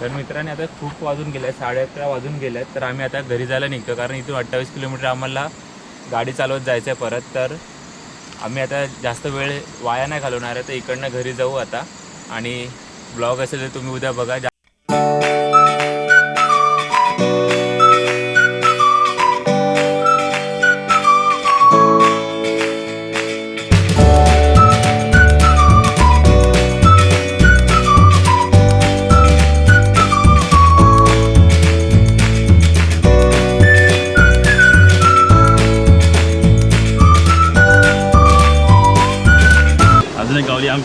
तर मित्रांनी आता खूप वाजून गेले साडे अकरा वाजून गेले आहेत तर आम्ही आता घरी जायला निघतो कारण इथून अठ्ठावीस किलोमीटर आम्हाला गाडी चालवत जायचं आहे परत. तर आम्ही आता जास्त वेळ वाया नाही घालवणार आहे तर इकडनं घरी जाऊ आता. आणि ब्लॉग असेल तर तुम्ही उद्या बघा.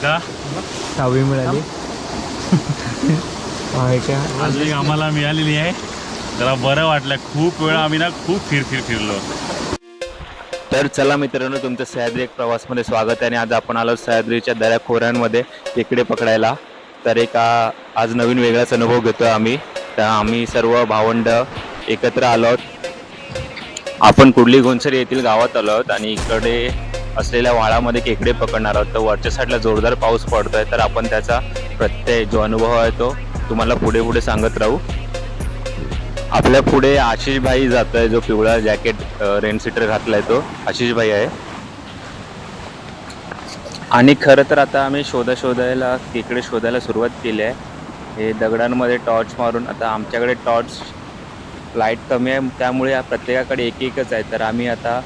आमका सहावी मिळाली. का? एक आम्हाला मिळालेली आहे. जरा बरं वाटलं. खूप वेळा आम्ही ना खूप फिर फिर फिरलो. तर चला मित्रांनो तुमचं सह्याद्री एक प्रवासमध्ये स्वागत आहे आणि आज आपण आलो सह्याद्रीच्या दऱ्या खोऱ्यांमध्ये खेकडे पकडायला. तर एक आज नवीन वेगळाच अनुभव घेतो आम्ही. तर आम्ही सर्व भावंड एकत्र आलो आहोत आपण कुडली गोंसरी येथील गावात आलो आहोत आणि इकडे असलेल्या वाळामध्ये खेकडे पकडणार आहोत. तर वरच्या साईडला जोरदार पाऊस पडतोय. तर आपण त्याचा प्रत्यय जो अनुभव आहे तो तुम्हाला पुढे पुढे सांगत राहू. आपल्या पुढे आशिष भाई आहे जो पिवळा जॅकेट रेन सीटर घातलाय तो. आशिष भाई आहे. आणि खरं तर आता आम्ही शोधा शोधायला केकडे शोधायला सुरुवात केली आहे. हे दगडांमध्ये टॉर्च मारून आता आमच्याकडे टॉर्च लाइट कमी आहे. त्यामुळे प्रत्येकाकडे एक एकच आहे. तर आम्ही आता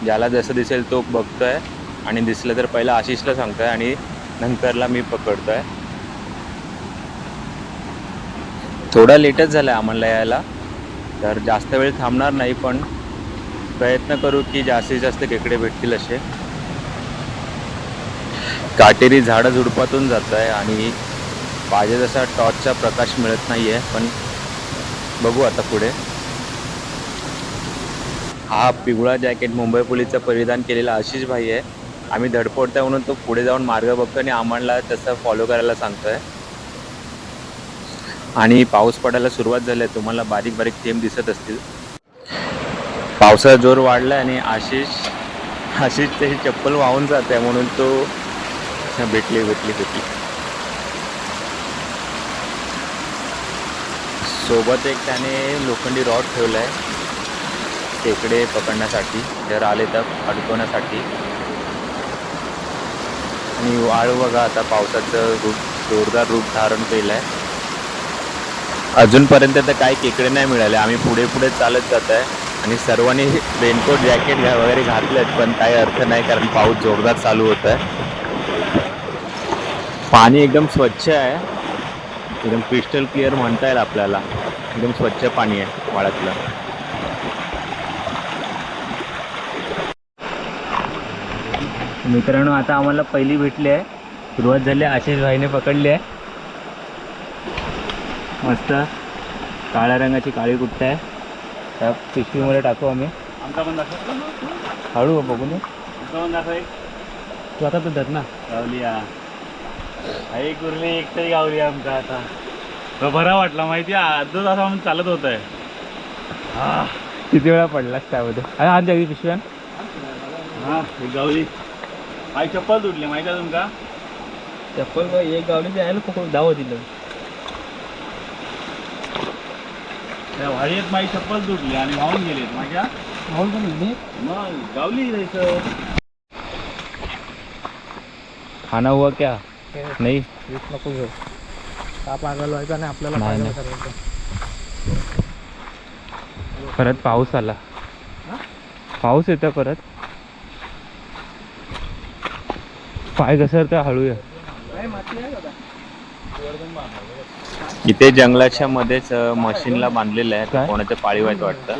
ज्याला जसं दिसेल तो बघतो आहे आणि दिसलं तर पहिला आशिषला सांगतो आहे आणि नंतरला मी पकडतो आहे थोडा लेटच झाला आहे आम्हाला यायला. तर जास्त वेळ थांबणार नाही पण प्रयत्न करू की जास्तीत जास्त खेकडे भेटतील असे. काटेरी झाडं झुडपातून जात आहे आणि पाहिजे जसा टॉर्चचा प्रकाश मिळत नाही आहे पण बघू आता पुढे. हा पिवळा जॅकेट मुंबई पोलीसचा परिधान केलेला आशिष भाई आहे. आम्ही धडपडतोय म्हणून तो पुढे जाऊन मार्ग बघतो आणि आम्हाला तसं फॉलो करायला सांगतोय. आणि पाऊस पडायला सुरुवात झाली आहे. तुम्हाला बारीक बारीक थेंब दिसत असतील. पावसाचा जोर वाढला आणि आशिष आशिष त्याची चप्पल वाहून जात आहे म्हणून तो भेटली भेटली भेटली. सोबत एक त्याने लोखंडी रॉड ठेवला आहे खेकडे पकडण्यासाठी जर आले तर अडकवण्यासाठी. आणि वाळू बघा आता पावसाचं रूप जोरदार रूप धारण केलं आहे अजूनपर्यंत तर काही केकडे नाही मिळाले. आम्ही पुढे पुढे चालत जात आहे. आणि सर्वांनी रेनकोट जॅकेट वगैरे घातलेत पण काही अर्थ नाही कारण पाऊस जोरदार चालू होत आहे. पाणी एकदम स्वच्छ आहे. एकदम क्रिस्टल क्लिअर म्हणता येईल आपल्याला. एकदम स्वच्छ पाणी आहे वाळ्यातलं. मित्रांनो आता आम्हाला पहिली भेटली आहे. सुरुवात झाली आशिष भाईने पकडली आहे. मस्त. काळ्या रंगाची काळी कुट्ट आहे? त्या पिशवीमध्ये टाकू आम्ही. आमचा पण दाखव. हळू बघू आमचा एक. तू आता धर ना. गावली आई कुर्ली एक तरी गावली आमका आता. तो बरा वाटला माहिती आहे? अर्धा तास आम्ही चालत होत आहे हा किती वेळा पडलास त्यामध्ये? अरे आज जागी पिशव्यान हा एक गावली. आई चप्पल तुटली माहिती आहे तुमका? चप्पल एक गावली जायला पकडून धाव दिलं त्या माझी चप्पल तुटली आणि वाहून गेलीत माझ्या माऊल पण मग गावली जायचं खाना हुआ क्या? नाही? नको घेऊ. ताप आगायला व्हायचा आणि आपल्याला नाही, फायदा नाही. करायचा परत पाऊस आला. पाऊस येतो परत? पाय घसरतं हळूया. इथे जंगलाच्या मध्येच मशीनला बांधलेलं आहे. काय? कोणाचं पाळीव आहेत वाटतं?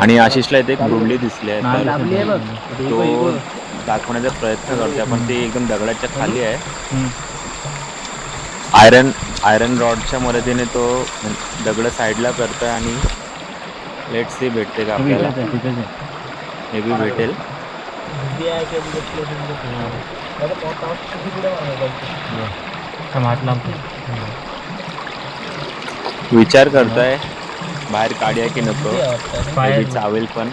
आणि आशिषला इथे एक बुडली दिसली आहे. तो दाखवण्याचा प्रयत्न करतोय. पण ते एकदम दगडाच्या खाली आहे. आयरन आयरन रॉडच्या मदतीने तो दगड साईडला करतोय आणि लेट सी भेटते का आपल्याला. मे बी भेटेल. विचार करतोय. बाहेर काढूया की नको. चावेल पण.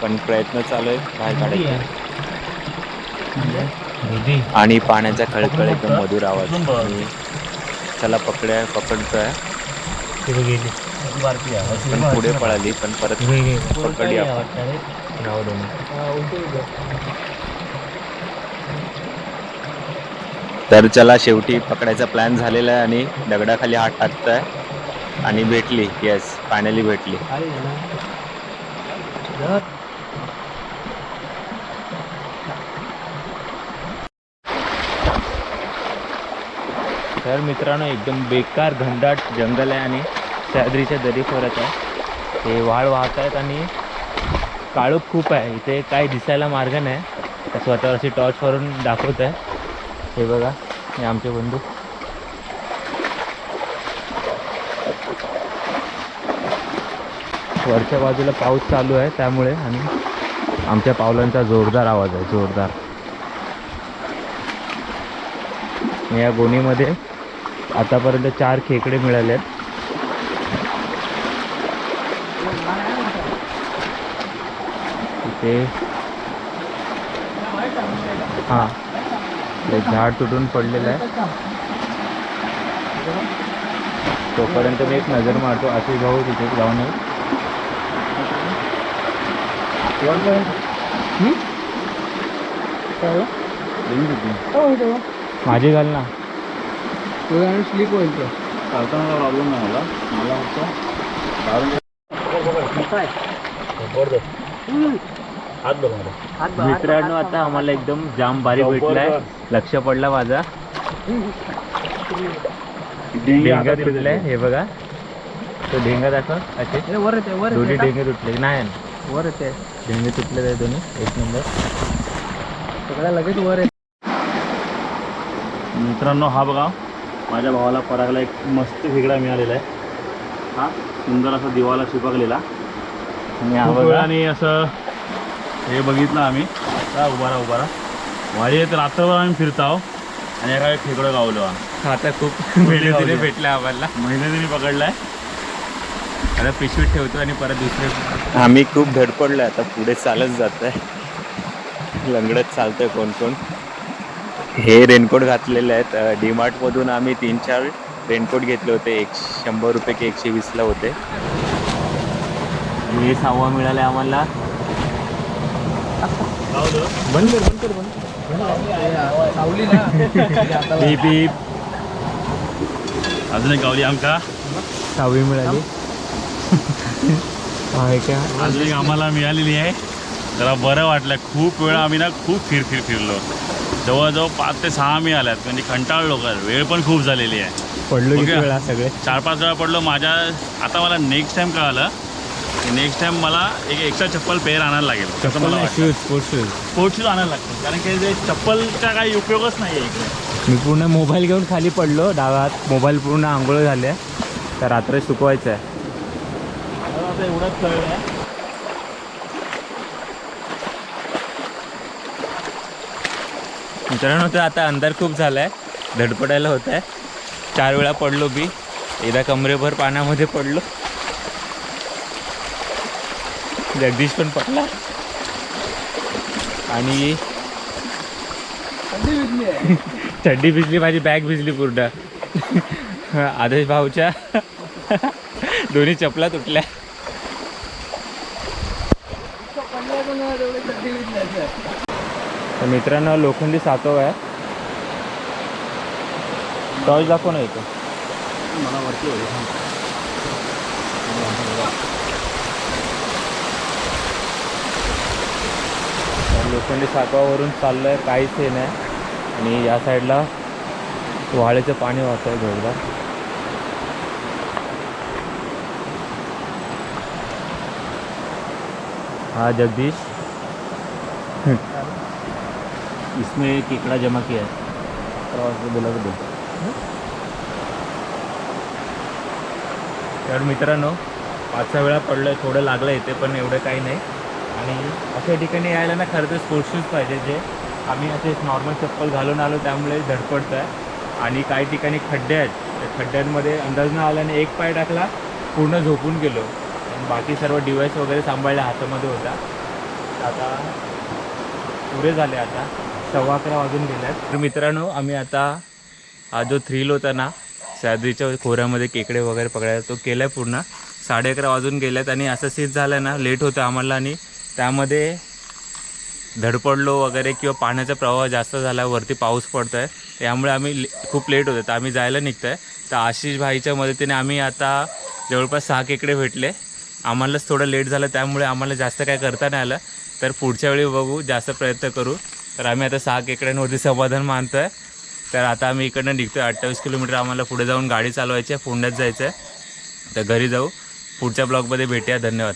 पण प्रयत्न चालू आहे बाहेर काढायचा. आणि पाण्याचा खळखळ एकदम मधुर आवाज. चला पकड्या पकडतोय. पण पुढे पळाली पण परत पकडली आपण. तर चला शेवटी पकडायचा प्लॅन झालेला आहे आणि दगडाखाली हात टाकतोय. आणि भेटली येस फायनली भेटली. तर मित्रांनो एकदम बेकार घनदाट जंगल आहे आणि सह्याद्रीच्या दरीखोऱ्यात आहे. ते वाळ वाहत आहेत आणि काळोख खूप आहे. इथे काही दिसायला मार्ग नाही. स्वतःवर अशी टॉर्च करून दाखवत आहे हे बघा हे आमचे बंधू. वरच्या बाजूला पाऊस चालू आहे त्यामुळे आणि आमच्या पावलांचा जोरदार आवाज आहे जोरदार. या गोणीमध्ये आतापर्यंत चार खेकडे मिळाले आहेत. इथे हां ते झाड तुटून पडलेलं आहे. तोपर्यंत मी एक नजर मारतो आशिष भाऊ तिथे जाऊन माझी घाल ना स्लिप होईल तो चालताना प्रॉब्लेम नाही मला मला फक्त मित्रांनो आता आम्हाला एकदम जाम बारीक भेटलाय. लक्ष पडला माझा. ढेंगा तुटलाय हे बघा. तो ढेंगा दाखव असे. वर येते वर दोन्ही ढेंगे तुटले. नाही. वर येते. ढेंगे तुटले आहे दोन्ही. एक नंबर. सगळ्या लगेच वर येते. मित्रांनो हा बघा. माझ्या भावाला परागला एक मस्त खेकडा मिळालेला आहे. हा सुंदर असा दिवाला चिपकलेला आणि असं हे बघितलं आम्ही. आता उभारा उभारा माझे तर रात्रभर आम्ही फिरतो आहो आणि एका खेकडं गावलो आता खूप मेहनतीने मेहनतीने भेटला आम्हाला. महिन्याने पकडलाय. आता पिशवीत ठेवतो आणि परत दुसरे आम्ही खूप धडपडलोय आता पुढे चालत जात आहे लंगडत चालतोय कोण कोण. हे रेनकोट घातलेले आहेत. डी मधून आम्ही तीन चार रेनकोट घेतले होते. एक शंभर रुपये की एकशे वीसला होते. हे सहावा मिळाले आम्हाला. बंद कर बंद कर बंद अजून एक गावली आमका. सहावी मिळाली. आहे का? अजून एक आम्हाला मिळालेली आहे. जरा बरं वाटलं. खूप वेळा आम्ही ना खूप फिर फिर फिरलो. जवळजवळ पाच ते सहा मिळाल्यात म्हणजे कंटाळलो कर वेळ पण खूप झालेली आहे. पडलो किती. वेळा सगळे? चार पाच वेळा पडलो. माझ्या आता मला नेक्स्ट टाइम कळालं. की नेक्स्ट टाइम मला एक एक्स्ट्रा चप्पल पेअर आणायला लागेल. कसं मला वाटतं. Shoes sports shoes sports shoes आणायला लागतील. कारण की ते चप्पलचा काही उपयोगच नाही आहे इकडे. मी पूर्ण मोबाईल घेऊन खाली पडलो. डावात मोबाईल पूर्ण आंघोळ झाले तर रात्र सुकवायचं आहे. आता एवढंच कळलं. आहे मित्रांनो तर आता अंधार खूप झाला आहे धडपडायला होत आहे चार वेळा पडलो बी. एकदा कमरेभर पाण्यामध्ये पडलो. जगदीश पण पडला. आणि चड्डी भिजली माझी बॅग भिजली पूर्ण. आदेश भाऊच्या. दोन्ही चपला तुटल्या तर मित्रांनो लोखंडी सातव आहे. टॉर्च दाखव ना इथं. मला वरती लोखंडी सातवावरून चाललो आहे काहीच हे नाही. आणि या साईडला वाळेचं पाणी वाहत आहे जोरदार. हा जगदीश. इसमें केकड़ा जमा किया है। प्रवास बोला दो। तर मित्रांनो पाच सहा वेळा पडलं थोडं लागलं इथे पण एवढं काही नाही. आणि अशा ठिकाणी यायला ना खरं तर स्पोर्ट्स शूज पाहिजे जे आम्ही असे नॉर्मल चप्पल घालून आलो त्यामुळे धडपडतं आहे आणि काही ठिकाणी खड्डे आहेत त्या खड्ड्यांमध्ये अंदाज न आल्याने एक पाय टाकला पूर्ण झोपून गेलो. बाकी सर्व डिवाईस वगैरे सांभाळल्या हातामध्ये होता. आता पुरे झाले आता. सव्वा अकरा वाजून गेल्यात. तर मित्रांनो आम्ही आता हा जो थ्रिल होता ना सह्याद्रीच्या खोऱ्यामध्ये केकडे वगैरे पकडायला तो केला आहे पूर्ण. साडे अकरा वाजून गेल्यात आणि असं सीज झालं ना लेट होतं आम्हाला आणि त्यामध्ये धडपडलो वगैरे किंवा पाण्याचा प्रवाह जास्त झाला वरती पाऊस पडतो आहे त्यामुळे आम्ही ले खूप लेट होतो तर आम्ही जायला निघतो आहे तर आशिष भाईच्या मदतीने आम्ही आता जवळपास सहा केकडे भेटले. आम्हालाच थोडं लेट झालं त्यामुळे आम्हाला जास्त काय करता नाही आलं. तर पुढच्या वेळी बघू जास्त प्रयत्न करू. तर आम्ही आता सहा केकड्यांवरती समाधान मानतो आहे तर आता आम्ही इकडनं निघतो आहे अठ्ठावीस किलोमीटर आम्हाला पुढे जाऊन गाडी चालवायची आहे पुण्यात जायचं आहे तर घरी जाऊ. पुढच्या ब्लॉगमध्ये भेटूया. धन्यवाद.